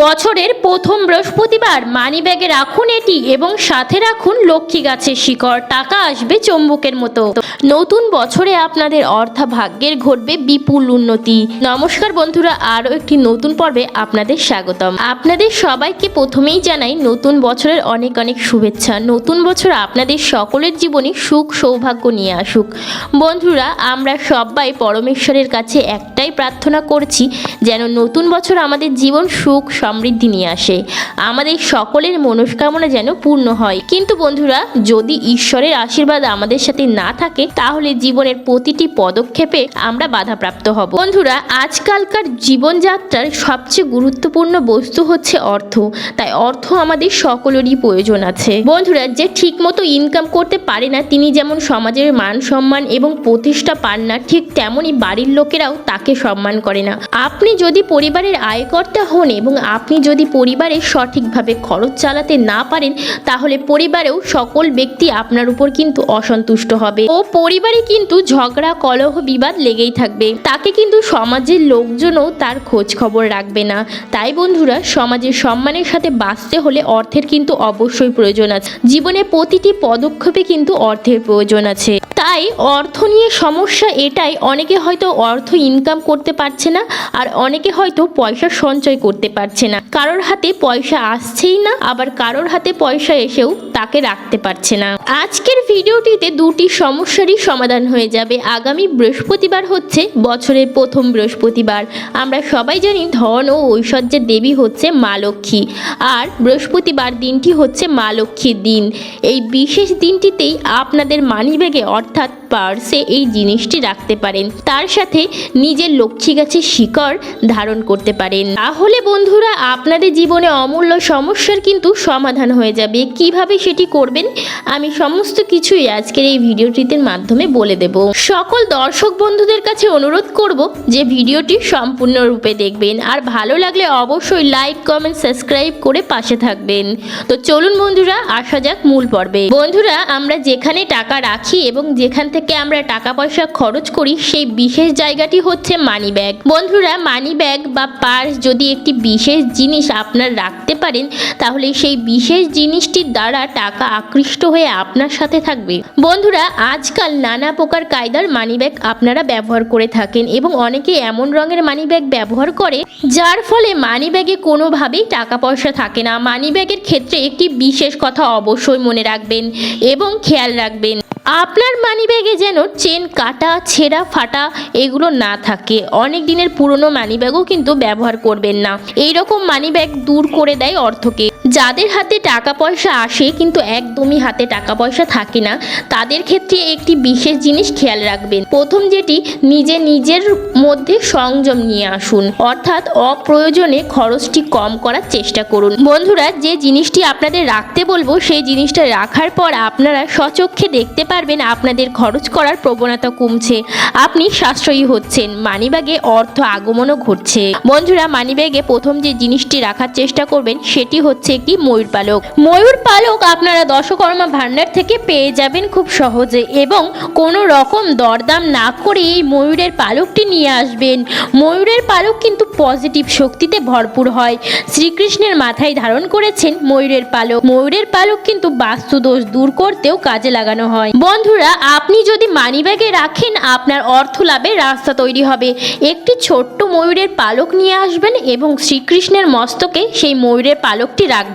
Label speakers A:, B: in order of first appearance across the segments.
A: বছরের প্রথম বৃহস্পতিবার মানিব্যাগে রাখুন এটি এবং সাথে রাখুন লক্ষ্মী গাছের শিকড়। টাকা আসবে চম্বুকের মতো। নতুন বছরে আপনাদের অর্থা ভাগ্যের ঘটবে বিপুল উন্নতি। নমস্কার বন্ধুরা, আরও একটি নতুন পর্বে আপনাদের স্বাগতম। আপনাদের সবাইকে প্রথমেই জানাই নতুন বছরের অনেক অনেক শুভেচ্ছা। নতুন বছর আপনাদের সকলের জীবনে সুখ সৌভাগ্য নিয়ে আসুক। বন্ধুরা, আমরা সবাই পরমেশ্বরের কাছে একটাই প্রার্থনা করছি, যেন নতুন বছর আমাদের জীবন সুখ সমৃদ্ধি নিয়ে আসে। আমাদের সকলের মনস্কামনা যেন পূর্ণ হয়। কিন্তু বন্ধুরা, যদি ঈশ্বরের আশীর্বাদ আমাদের সাথে না থাকে, তাহলে জীবনের প্রতিটি পদক্ষেপে আমরা বাধাপ্রাপ্ত হব। বন্ধুরা, আজকালকার জীবনযাত্রার সবচেয়ে গুরুত্বপূর্ণ বস্তু হচ্ছে অর্থ। তাই অর্থ আমাদের সকলেরই প্রয়োজন আছে। বন্ধুরা, যে ঠিকমতো ইনকাম করতে পারে না, তিনি যেমন সমাজের মান সম্মান এবং প্রতিষ্ঠা পান না, ঠিক তেমনই বাড়ির লোকেরাও তাকে সম্মান করে না। আপনি যদি পরিবারের আয়কর্তা হন এবং আপনি যদি পরিবারে সঠিকভাবে খরচ চালাতে না পারেন, তাহলে পরিবারেও সকল ব্যক্তি আপনার উপর কিন্তু অসন্তুষ্ট হবে। ও পরিবারে কিন্তু ঝগড়া, কলহ, বিবাদ লেগেই থাকবে। তাকে কিন্তু সমাজের লোকজনও তার খোঁজ খবর রাখবে না। তাই বন্ধুরা, সমাজের সম্মানের সাথে বাঁচতে হলে অর্থের কিন্তু অবশ্যই প্রয়োজন আছে। জীবনে প্রতিটি পদক্ষেপে কিন্তু অর্থের প্রয়োজন আছে। তাই অর্থ নিয়ে সমস্যা এটাই। অনেকে হয়তো অর্থ ইনকাম করতে পারছে না আর অনেকে হয়তো পয়সা সঞ্চয় করতে পারছে না। কারোর হাতে পয়সা আসছেই না, আবার কারোর হাতে পয়সা এসেও তাকে রাখতে পারছে না। আজকের ভিডিওটিতে দুটি সমস্যারই সমাধান হয়ে যাবে। আগামী বৃহস্পতিবার হচ্ছে বছরের প্রথম বৃহস্পতিবার। আমরা সবাই জানি ধন ও ঐশ্বর্যের দেবী হচ্ছে মা লক্ষ্মী। আর বৃহস্পতিবার দিনটি হচ্ছে মা লক্ষ্মীর দিন। এই বিশেষ দিনটিতেই আপনাদের মানিব্যাগে অর্থাৎ thật. পার্সে এই জিনিসটি রাখতে পারেন। তার সাথে নিজের লক্ষ্মী গাছের শিকড় ধারণ করতে পারেন। তাহলে বন্ধুরা, আপনাদের জীবনে অমূল্য সমস্যার কিন্তু সমাধান হয়ে যাবে। কীভাবে সেটি করবেন? আমি সমস্ত কিছুই আজকের এই ভিডিওটিতে মাধ্যমে বলে দেব। সকল দর্শক বন্ধুদের কাছে অনুরোধ করব যে ভিডিওটি সম্পূর্ণরূপে দেখবেন। আর ভালো লাগলে অবশ্যই লাইক, কমেন্ট, সাবস্ক্রাইব করে পাশে থাকবেন। তো চলুন বন্ধুরা, আসা যাক মূল পর্বে। বন্ধুরা, আমরা যেখানে টাকা রাখি এবং যেখান থেকে আমরা টাকা পয়সা খরচ করি, সেই বিশেষ জায়গাটি হচ্ছে মানি ব্যাগ বন্ধুরা মানি ব্যাগ বা পার্স যদি একটি বিশেষ জিনিস আপনার রাখতে পারেন, তাহলে সেই বিশেষ জিনিসটির দ্বারা টাকা আকৃষ্ট হয়ে আপনার সাথে থাকবে। বন্ধুরা, আজকাল নানা প্রকার কায়দার মানি ব্যাগ আপনারা ব্যবহার করে থাকেন এবং অনেকে এমন রঙের মানি ব্যাগ ব্যবহার করে, যার ফলে মানি ব্যাগে কোনোভাবেই টাকা পয়সা থাকে না। মানি ব্যাগের ক্ষেত্রে একটি বিশেষ কথা অবশ্যই মনে রাখবেন এবং খেয়াল রাখবেন। আপনার মানিব্যাগে যেন চেন, কাটা, ছেঁড়া, ফাটা এগুলো না থাকে। অনেক দিনের পুরনো মানিব্যাগও কিন্তু ব্যবহার করবেন না। এইরকম মানিব্যাগ দূর করে দেয় অর্থকে। যাদের হাতে টাকা পয়সা আসে কিন্তু একদমই হাতে টাকা পয়সা থাকে না, তাদের ক্ষেত্রে একটি বিশেষ জিনিস খেয়াল রাখবেন। প্রথম যেটি, নিজে নিজের মধ্যে সংযম নিয়ে আসুন। অর্থাৎ অপ্রয়োজনে খরচটি কম করার চেষ্টা করুন। বন্ধুরা, যে জিনিসটি আপনাদের রাখতে বলব, সেই জিনিসটা রাখার পর আপনারা সচক্ষে দেখতে পারবেন আপনাদের খরচ করার প্রবণতা কমছে। আপনি সাশ্রয়ী হচ্ছেন। মানিব্যাগে অর্থ আগমনও ঘটছে। বন্ধুরা, মানিব্যাগে প্রথম যে জিনিসটি রাখার চেষ্টা করবেন, সেটি হচ্ছে একটি ময়ূর পালক। ময়ূর পালক আপনারা দশকর্মা ভাণ্ডার থেকে পেয়ে যাবেন খুব সহজে এবং কোনো রকম দরদাম না করে এই ময়ূরের পালকটি নিয়ে আসবেন। ময়ূরের পালক কিন্তু পজিটিভ শক্তিতে ভরপুর হয়। শ্রীকৃষ্ণের মাথায় ধারণ করেছেন ময়ূরের পালক। ময়ূরের পালক কিন্তু বাস্তুদোষ দূর করতেও কাজে লাগানো হয়। বন্ধুরা, আপনি যদি মানিব্যাগে রাখেন, আপনার অর্থ লাভের রাস্তা তৈরি হবে। একটি ছোট্ট ময়ূরের পালক নিয়ে আসবেন এবং শ্রীকৃষ্ণের মস্তকে সেই ময়ূরের পালকটি রাখবেন।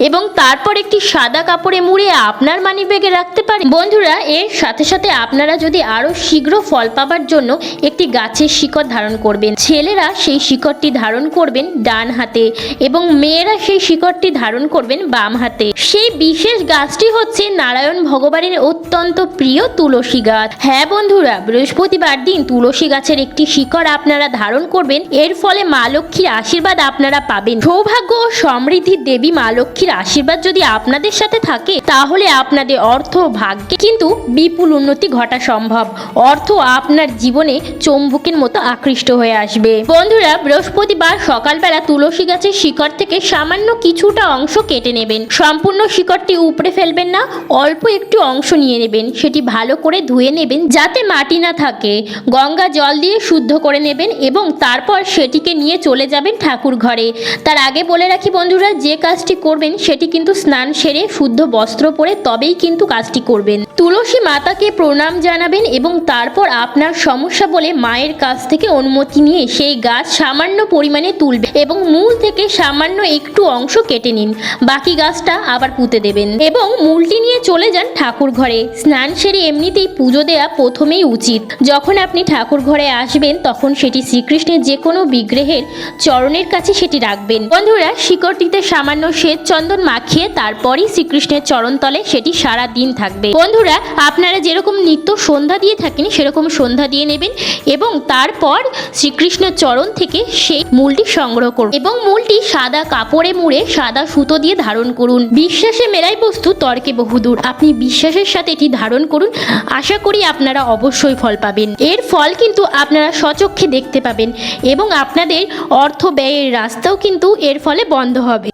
A: এবং তারপর একটি সাদা কাপড়ে মুড়ে আপনার মানিব্যাগে রাখতে পারেন। বন্ধুরা, এর সাথে সাথে আপনারা যদি আরও শীঘ্র ফল পাবার জন্য একটি গাছের শিকড় ধারণ করবেন। ছেলেরা সেই শিকড়টি ধারণ করবেন ডান হাতে এবং মেয়েরা সেই শিকড়টি ধারণ করবেন বাম হাতে। সেই বিশেষ গাছটি হচ্ছে নারায়ণ ভগবানের অত্যন্ত প্রিয় তুলসী গাছ। হ্যাঁ বন্ধুরা, বৃহস্পতিবার দিন তুলসী গাছের একটি শিকড় আপনারা ধারণ করবেন। এর ফলে মা লক্ষ্মীর আশীর্বাদ আপনারা পাবেন। সৌভাগ্য ও সমৃদ্ধির দেবী দেবী মা লক্ষ্মীর আশীর্বাদ যদি আপনাদের সাথে থাকে, তাহলে আপনাদের অর্থ ভাগ্যে কিন্তু বিপুল উন্নতি ঘটা সম্ভব। অর্থ আপনার জীবনে চম্বুকের মতো আকৃষ্ট হয়ে আসবে। বন্ধুরা, বৃহস্পতিবার সকালবেলা তুলসী গাছের শিকড় থেকে সামান্য কিছুটা অংশ কেটে নেবেন। সম্পূর্ণ শিকড়টি উপড়ে ফেলবেন না, অল্প একটু অংশ নিয়ে নেবেন। সেটি ভালো করে ধুয়ে নেবেন যাতে মাটি না থাকে। গঙ্গা জল দিয়ে শুদ্ধ করে নেবেন এবং তারপর সেটিকে নিয়ে চলে যাবেন ঠাকুর ঘরে। তার আগে বলে রাখি বন্ধুরা, যে কাজটি করবেন, সেটি কিন্তু স্নান সেরে শুদ্ধ বস্ত্র পরে তবেই কিন্তু কাজটি করবেন। তুলসী মাতাকে প্রণাম জানাবেন এবং তারপর আপনার সমস্যা বলে মায়ের কাছ থেকে অনুমতি নিয়ে সেই গাছ সামান্য পরিমাণে তুলবে এবং মূল থেকে সামান্য একটু অংশ কেটে নিন। বাকি গাছটা আবার পুঁতে দেবেন এবং মূলটি নিয়ে চলে যান ঠাকুর ঘরে। স্নান সেরে এমনিতেই পুজো দেওয়া প্রথমেই উচিত। যখন আপনি ঠাকুর ঘরে আসবেন, তখন সেটি শ্রীকৃষ্ণের যে কোনো বিগ্রহের চরণের কাছে সেটি রাখবেন। বন্ধুরা, শিকড়টিতে সামান্য শ্বেত চন্দন মাখিয়ে তারপরই শ্রীকৃষ্ণের চরণতলে সেটি সারা দিন থাকবে। বন্ধুরা, আপনারা যেরকম নিত্য সন্ধ্যা দিয়ে থাকেন, সেরকম সন্ধ্যা দিয়ে নেবেন এবং তারপর শ্রীকৃষ্ণের চরণ থেকে সেই মূলটি সংগ্রহ করুন এবং মূলটি সাদা কাপড়ে মুড়ে সাদা সুতো দিয়ে ধারণ করুন। বিশ্বাসে মেলাই বস্তু তর্কে বহুদূর। আপনি বিশ্বাসের সাথে এটি ধারণ করুন। আশা করি আপনারা অবশ্যই ফল পাবেন। এর ফল কিন্তু আপনারা স্বচক্ষে দেখতে পাবেন এবং আপনাদের অর্থ ব্যয়ের রাস্তাও কিন্তু এর ফলে বন্ধ হবে।